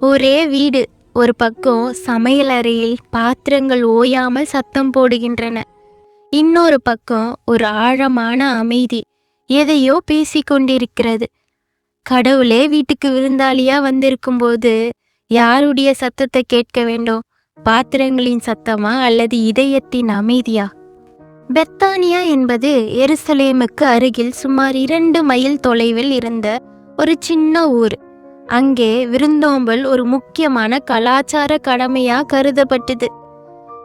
ஒரே வீடு ஒரு பக்கம் சமையலறையில் பாத்திரங்கள் ஓயாமல் சத்தம் போடுகின்றன. இன்னொரு பக்கம் ஒரு ஆழமான அமைதி எதையோ பேசிக்கொண்டிருக்கிறது கடவுளே வீட்டுக்கு விருந்தாளியா வந்திருக்கும்போது யாருடைய சத்தத்தை கேட்க வேண்டும்? பாத்திரங்களின் சத்தமா அல்லது இதயத்தின் அமைதியா? பெத்தானியா என்பது எருசலேமுக்கு அருகில் சுமார் இரண்டு மைல் தொலைவில் இருந்த ஒரு சின்ன ஊர். அங்கே விருந்தோம்பல் ஒரு முக்கியமான கலாச்சார கடமையா கருதப்பட்டது.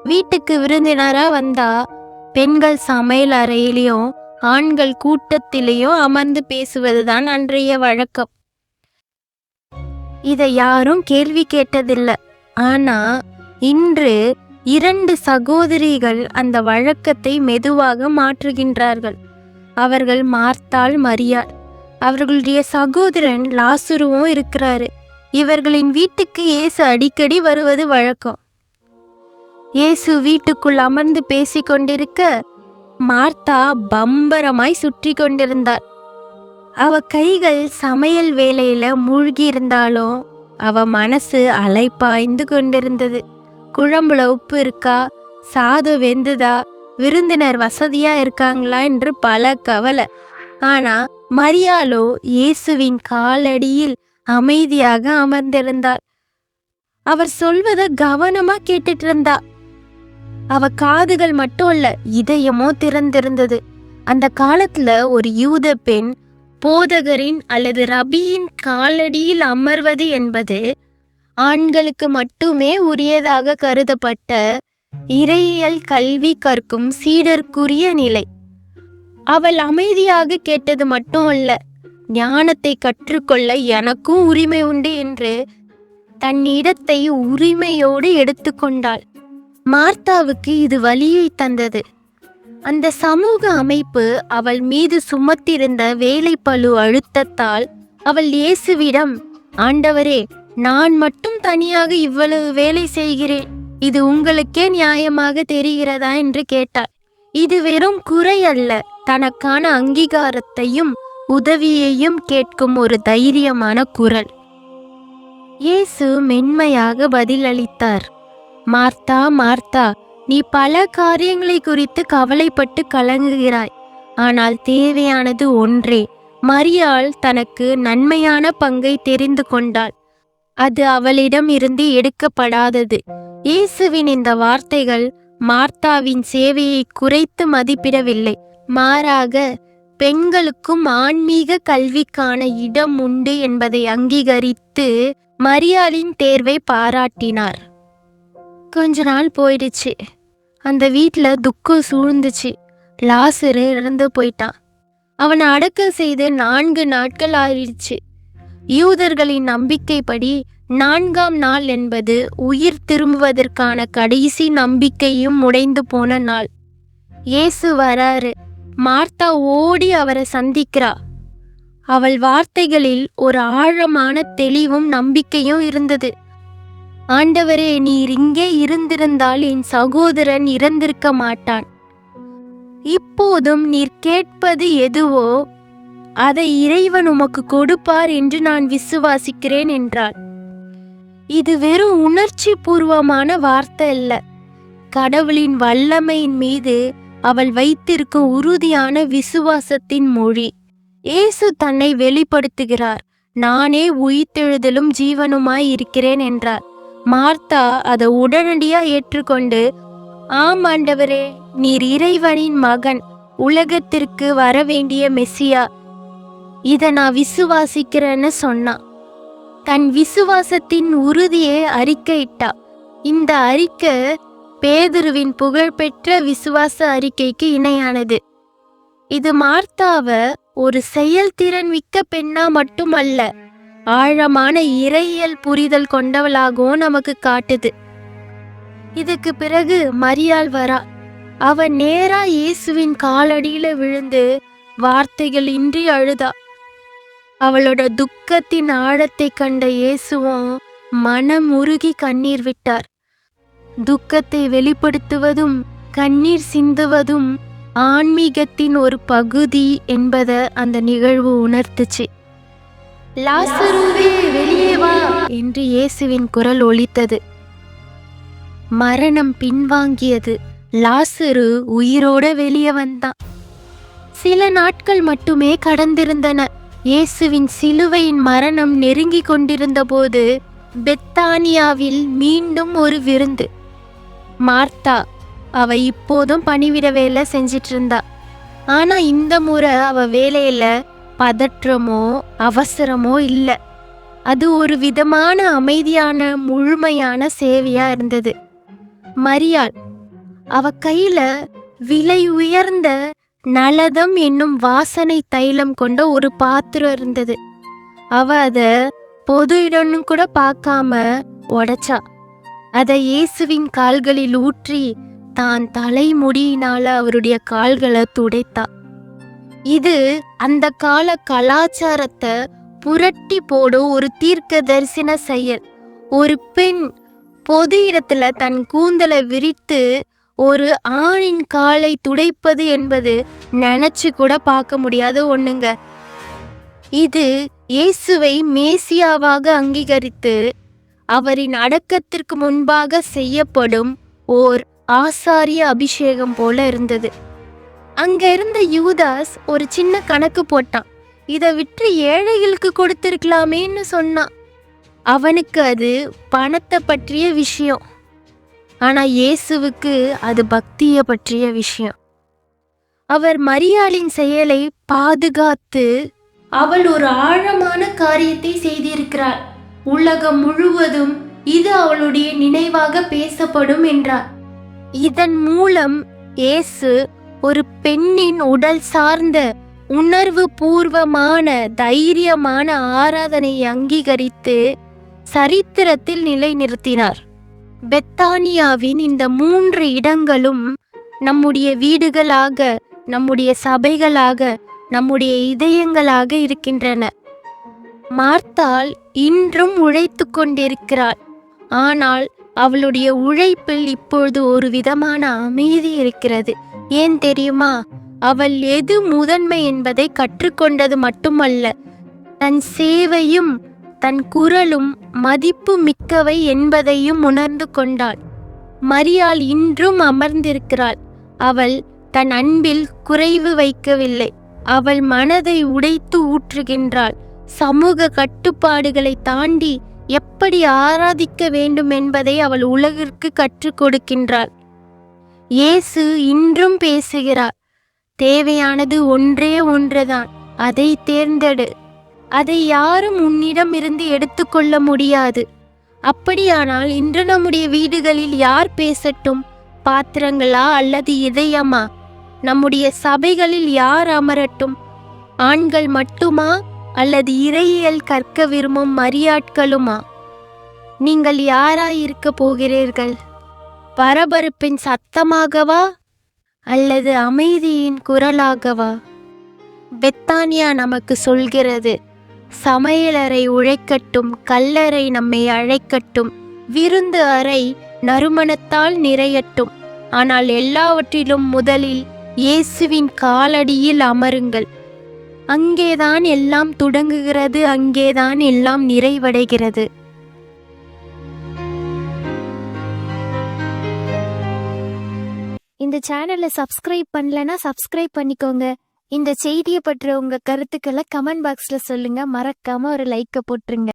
வீட்டுக்கு விருந்தினரா வந்தா பெண்கள் சமையல் அறையிலையும் ஆண்கள் கூட்டத்திலேயும் அமர்ந்து பேசுவதுதான் அன்றைய வழக்கம். இதை யாரும் கேள்வி கேட்டதில்லை. ஆனா இன்று இரண்டு சகோதரிகள் அந்த வழக்கத்தை மெதுவாக மாற்றுகின்றார்கள். அவர்கள் மார்த்தாள் மரியாள். அவர்களுடைய சகோதரன் லாசுருவும் இருக்கிறாரு. இவர்களின் வீட்டுக்கு இயேசு அடிக்கடி வருவது வழக்கம். இயேசு வீட்டுக்குள் அமர்ந்து பேசிக்கொண்டிருக்க மார்த்தா பம்பரமாய் சுற்றி கொண்டிருந்தார். அவ கைகள் சமையல் வேலையில மூழ்கி இருந்தாலும் அவ மனசு அலைப்பாய்ந்து கொண்டிருந்தது. குழம்புல உப்பு இருக்கா? சாதம் வெந்துதா? விருந்தினர் வசதியா இருக்காங்களா? என்று பல கவலை. ஆனா மரியாலோ இயேசுவின் காலடியில் அமைதியாக அமர்ந்திருந்தாள். அவர் சொல்வத கவனமா கேட்டுட்டு இருந்தா. அவ காதுகள் மட்டும் இல்ல இதயமோ திறந்திருந்தது. அந்த காலத்துல ஒரு யூத பெண் போதகரின் அல்லது ரபியின் காலடியில் அமர்வது என்பது ஆண்களுக்கு மட்டுமே உரியதாக கருதப்பட்ட இறையியல் கல்வி கற்கும் சீடர்க்குரிய நிலை. அவள் அமைதியாக கேட்டது மட்டும் அல்ல. ஞானத்தை கற்றுக்கொள்ள எனக்கும் உரிமை உண்டு என்று தன் இடத்தை உரிமையோடு எடுத்துக்கொண்டாள் மார்த்தாவுக்கு இது வலியை தந்தது. அந்த சமூக அமைப்பு அவள் மீது சுமத்திருந்த வேலைப்பளு அழுத்தத்தால் அவள் இயேசுவிடம் ஆண்டவரே நான் மட்டும் தனியாக இவ்வளவு வேலை செய்கிறேன். இது உங்களுக்கே நியாயமாக தெரிகிறதா? என்று கேட்டாள். இது வெறும் குறை அல்ல. தனக்கான அங்கீகாரத்தையும் உதவியையும் கேட்கும் ஒரு தைரியமான குரல். இயேசு மென்மையாக பதிலளித்தார். மார்த்தா மார்த்தா நீ பல காரியங்களை குறித்து கவலைப்பட்டு கலங்குகிறாய். ஆனால் தேவையானது ஒன்றே. மரியாள் தனக்கு நன்மையான பங்கை தெரிந்து கொண்டாள். அது அவளிடம் இருந்து எடுக்கப்படாதது. இயேசுவின் இந்த வார்த்தைகள் மார்த்தாவின் சேவையை குறைத்து மதிப்பிடவில்லை. மாறாக பெண்களுக்கும் ஆன்மீக கல்விக்கான இடம் உண்டு என்பதை அங்கீகரித்து மரியாளின் தேர்வை பாராட்டினார். கொஞ்ச நாள் போயிடுச்சு. அந்த வீட்டில் துக்கம் சூழ்ந்துச்சு. லாசரு இறந்து போயிட்டான். அவனை அடக்கம் செய்து நான்கு நாட்கள் ஆயிடுச்சு. யூதர்களின் நம்பிக்கைப்படி நான்காம் நாள் என்பது உயிர் திரும்புவதற்கான கடைசி நம்பிக்கையும் உடைந்து போன நாள். இயேசு வராரு. மார்த்தா ஓடி அவரை சந்திக்கிறா. அவள் வார்த்தைகளில் ஒரு ஆழமான தெளிவும் நம்பிக்கையும் இருந்தது. ஆண்டவரே நீர் இங்கே இருந்திருந்தால் என் சகோதரன் இறந்திருக்க மாட்டான். இப்போதும் நீர் கேட்பது எதுவோ அதை இறைவன் உமக்கு கொடுப்பார் என்று நான் விசுவாசிக்கிறேன் என்றாள். இது வெறும் உணர்ச்சி பூர்வமான வார்த்தை அல்ல. கடவுளின் வல்லமையின் மீது அவள் வைத்திருக்கும் உறுதியான விசுவாசத்தின் மொழி. இயேசு தன்னை வெளிப்படுத்துகிறார். நானே உயிர்த்தெழுதலும் ஜீவனுமாய் இருக்கிறேன் என்றார். மார்த்தா அதை உடனடியா ஏற்றுக்கொண்டு ஆம் ஆண்டவரே நீர் இறைவனின் மகன். உலகத்திற்கு வர வேண்டிய மெஸ்ஸியா இத நான் விசுவாசிக்கிறேன்னு சொன்னான். தன் விசுவாசத்தின் உறுதியை அறிக்கையிட்டா இந்த அறிக்கை பேதுருவின் புகழ்பெற்ற விசுவாச அறிக்கைக்கு இணையானது. இது மார்த்தாவ ஒரு செயல்திறன் மிக்க பெண்ணா மட்டுமல்ல ஆழமான இறையியல் புரிதல் கொண்டவளாகவும் நமக்கு காட்டுது. இதுக்கு பிறகு மரியாள் வரா. அவ நேரா இயேசுவின் காலடியில விழுந்து வார்த்தைகள் இன்றி அழுதா. அவளோட துக்கத்தின் ஆழத்தை கண்ட இயேசுவும் மனம் உருகி கண்ணீர் விட்டார். துக்கத்தை வெளிப்படுத்துவதும் கண்ணீர் சிந்துவதும் ஆன்மீகத்தின் ஒரு பகுதி என்பதை அந்த நிகழ்வு உணர்த்துச்சு. லாசருவே வெளியே வா என்று இயேசுவின் குரல் ஒலித்தது. மரணம் பின்வாங்கியது. லாசரு உயிரோட வெளியே வந்தான். சில நாட்கள் மட்டுமே கடந்திருந்தன. இயேசுவின் சிலுவையின் மரணம் நெருங்கி கொண்டிருந்தபோது பெத்தானியாவில் மீண்டும் ஒரு விருந்து. மார்த்தா. அவ இப்போதும் பணிவிட வேலை செஞ்சிட்டு இருந்தா ஆனா இந்த முறை அவ வேலையில பதற்றமோ அவசரமோ இல்லை. அது ஒரு விதமான அமைதியான முழுமையான சேவையா இருந்தது. மரியாள். அவ கையில விலை உயர்ந்த நலதம் என்னும் வாசனை தைலம் கொண்ட ஒரு பாத்திரம் இருந்தது. அவ அத பொது இடம்னு கூட பார்க்காம உடைச்சா. அதை இயேசுவின் கால்களில் ஊற்றி தான் தலைமுடியினால அவருடைய கால்களை துடைத்தா இது அந்த கால கலாச்சாரத்தை புரட்டி போடும் ஒரு தீர்க்க தரிசன செயல். ஒரு பெண் பொது இடத்துல தன் கூந்தலை விரித்து ஒரு ஆணின் காலை துடைப்பது என்பது நினைச்சு கூட பார்க்க முடியாத ஒண்ணுங்க. இது இயேசுவை மேசியாவாக அங்கீகரித்து அவரின் அடக்கத்திற்கு முன்பாக செய்யப்படும் ஓர் ஆசாரிய அபிஷேகம் போல இருந்தது. அங்க இருந்த யூதாஸ் ஒரு சின்ன கணக்கு போட்டான். இதை விற்று ஏழைகளுக்கு கொடுத்திருக்கலாமேன்னு சொன்னான். அவனுக்கு அது பணத்தை பற்றிய விஷயம். ஆனா இயேசுவுக்கு அது பக்திய பற்றிய விஷயம். அவர் மரியாளின் செயலை பாதுகாத்து அவள் ஒரு ஆழமான காரியத்தை செய்திருக்கிறார் உலகம் முழுவதும் இது அவளுடைய நினைவாக பேசப்படும் என்றார். இதன் மூலம் இயேசு ஒரு பெண்ணின் உடல் சார்ந்த உணர்வு பூர்வமான தைரியமான ஆராதனையை அங்கீகரித்து சரித்திரத்தில் நிலைநிறுத்தினார். பெத்தானியாவின் இந்த மூன்று இடங்களும் நம்முடைய வீடுகளாக நம்முடைய சபைகளாக நம்முடைய இதயங்களாக இருக்கின்றன. மார்த்தாள் இன்றும் உழைத்து கொண்டிருக்கிறாள். ஆனால் அவளுடைய உழைப்பில் இப்பொழுது ஒரு விதமான அமைதி இருக்கிறது. ஏன் தெரியுமா? அவள் எது முதன்மை என்பதை கற்றுக்கொண்டது மட்டுமல்ல. தன் சேவையும் தன் குரலும் மதிப்பு மிக்கவை என்பதையும் உணர்ந்து கொண்டாள். மரியாள் இன்றும் அமர்ந்திருக்கிறாள். அவள் தன் அன்பில் குறைவு வைக்கவில்லை. அவள் மனதை உடைத்து ஊற்றுகின்றாள். சமூக கட்டுப்பாடுகளை தாண்டி எப்படி ஆராதிக்க வேண்டும் என்பதை அவள் உலகிற்கு கற்றுக் கொடுக்கின்றாள். இயேசு இன்றும் பேசுகிறார் தேவையானது ஒன்றே ஒன்றுதான் அதை தேர்ந்தெடு. அதை யாரும் உன்னிடம் இருந்து எடுத்துக்கொள்ள முடியாது. அப்படியானால் இன்று நம்முடைய வீடுகளில் யார் பேசட்டும் பாத்திரங்களா அல்லது இதயமா? நம்முடைய சபைகளில் யார் அமரட்டும்? ஆண்கள் மட்டுமா? அல்லது இறையியல் கற்க விரும்பும் மரியாட்களுமா? நீங்கள் யாராயிருக்க போகிறீர்கள்? பரபரப்பின் சத்தமாகவா? அல்லது அமைதியின் குரலாகவா? பெத்தானியா நமக்கு சொல்கிறது சமையலறை உழைக்கட்டும் கல்லறை நம்மை அழைக்கட்டும் விருந்து அறை நறுமணத்தால் நிறையட்டும். ஆனால் எல்லாவற்றிலும் முதலில் இயேசுவின் காலடியில் அமருங்கள். அங்கேதான் எல்லாம் தொடங்குகிறது அங்கேதான் எல்லாம் நிறைவடைகிறது. இந்த சேனலை சப்ஸ்கிரைப் பண்ணலனா சப்ஸ்கிரைப் பண்ணிக்கோங்க. இந்த செய்தியை பற்றிய உங்க கருத்துக்களை கமெண்ட் பாக்ஸ்ல சொல்லுங்க. மறக்காம ஒரு லைக்கை போட்டுருங்க.